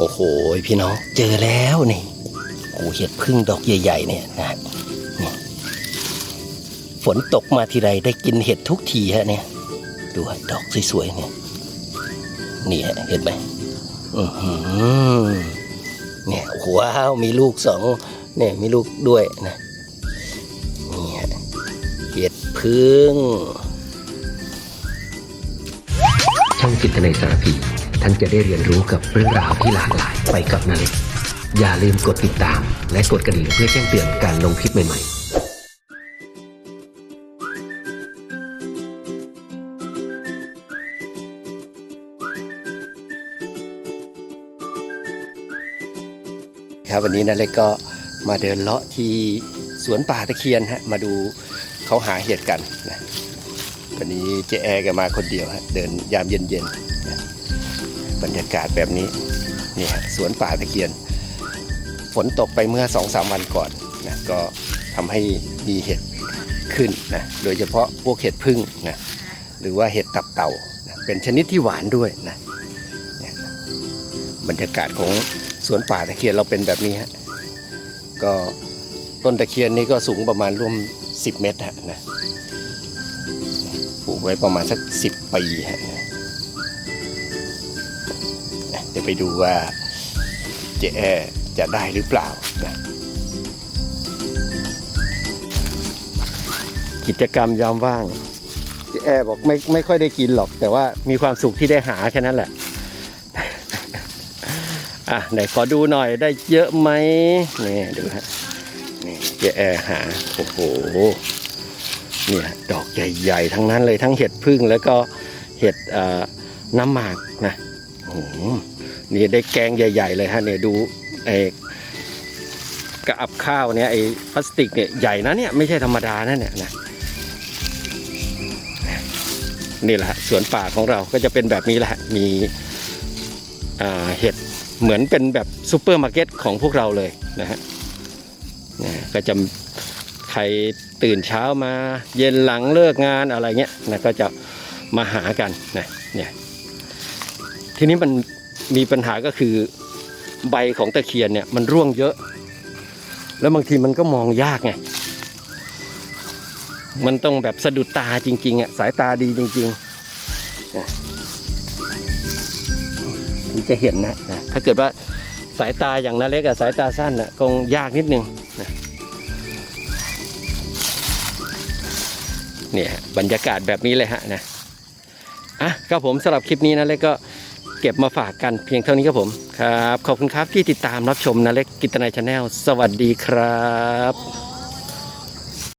โอ้โหพี่น้องเจอแล้วนี่โอ้เห็ดพึ่งดอกใหญ่ ๆ เนี่ยนะฝนตกมาทีไรได้กินเห็ดทุกทีฮะเนี่ยดูดอกสวยๆเนี่ยนี่ฮะเห็นไหมอือหือเนี่ยว้าวมีลูกสองเนี่ยมีลูกด้วยนะนี่ฮะเห็ดพึ่งช่องจิตนยสารพี ท่านจะได้เรียนรู้กับเรื่องราวที่หลากหลายไปกับนาเล็กอย่าลืมกดติดตาม และกดกระดิ่งเพื่อแจ้งเตือนการลงคลิปใหม่ๆครับวันนี้นะเล็กก็มาเดินเลาะที่สวนป่าตะเคียนฮะมาดูเขาหาเห็ดกันนะวันนี้เจ๊แอร์แกมาคนเดียวฮะเดินยามเย็นๆ บรรยากาศแบบนี้นี่ฮะสวนป่าตะเคียน ฝนตกไปเมื่อสองสามวันก่อนนะก็ทำให้มีเห็ดขึ้นนะโดยเฉพาะพวกเห็ดพึ่งนะหรือว่าเห็ดตับเต่านะเป็นชนิดที่หวานด้วยนะบรรยากาศของสวนป่าตะเคียนเราเป็นแบบนี้ฮะก็ต้นตะเคียนนี้ก็สูงประมาณร่วม 10 เมตรฮะนะปลูกไว้ประมาณสัก 10 ปีฮะนะ เดี๋ยวไปดูว่าเจ๊แอจะได้หรือเปล่านะกิจกรรมยามว่างเจ๊แอบอกไม่ไม่ค่อยได้กินหรอก แต่ว่ามีความสุขที่ได้หาแค่นั้นแหละอะไหนขอดูหน่อยได้เยอะไหมนี่ดูฮะนี่เจแอร์หาโอ้โหเนี่ยดอกใหญ่ๆทั้งนั้นเลยทั้งเห็ดพึ่งแล้วก็เห็ดเอ่อน้ำหมากนะโอ้โห นี่ได้แกงใหญ่ ๆ เลยฮะเนี่ยดูไอ้กระอับข้าวเนี่ยไอ้พลาสติกเนี่ยใหญ่นะเนี่ยไม่ใช่ธรรมดานะเนี่ยนะนี่แหละฮะสวนป่าของเราก็จะเป็นแบบนี้แหละมีอ่าเห็ดเหมือนเป็นแบบซูเปอร์มาร์เก็ตของพวกเราเลยนะฮะนะก็จะใครตื่นเช้ามาเย็นหลังเลิกงานอะไรเงี้ยนะก็จะมาหากันนะเนี่ยทีนี้มัน มีปัญหาก็คือใบของตะเคียนเนี่ยมันร่วงเยอะ แล้วบางทีมันก็มองยากไง มันต้องแบบสะดุดตาจริงๆอะสายตาดีจริงๆนะถึงจะเห็นนะ ถ้าเกิดว่าสายตาอย่างนาเล็กกับสายตาสั้นนะคงยากนิดนึงนะเนี่ยบรรยากาศแบบนี้เลยฮะนะอะก็ผมสำหรับคลิปนี้นะเล็กก็ เก็บมาฝากกันเพียงเท่านี้ครับผมครับ ขอบคุณครับที่ติดตามรับชมนะเล็กกิตนายชาแนลสวัสดีครับ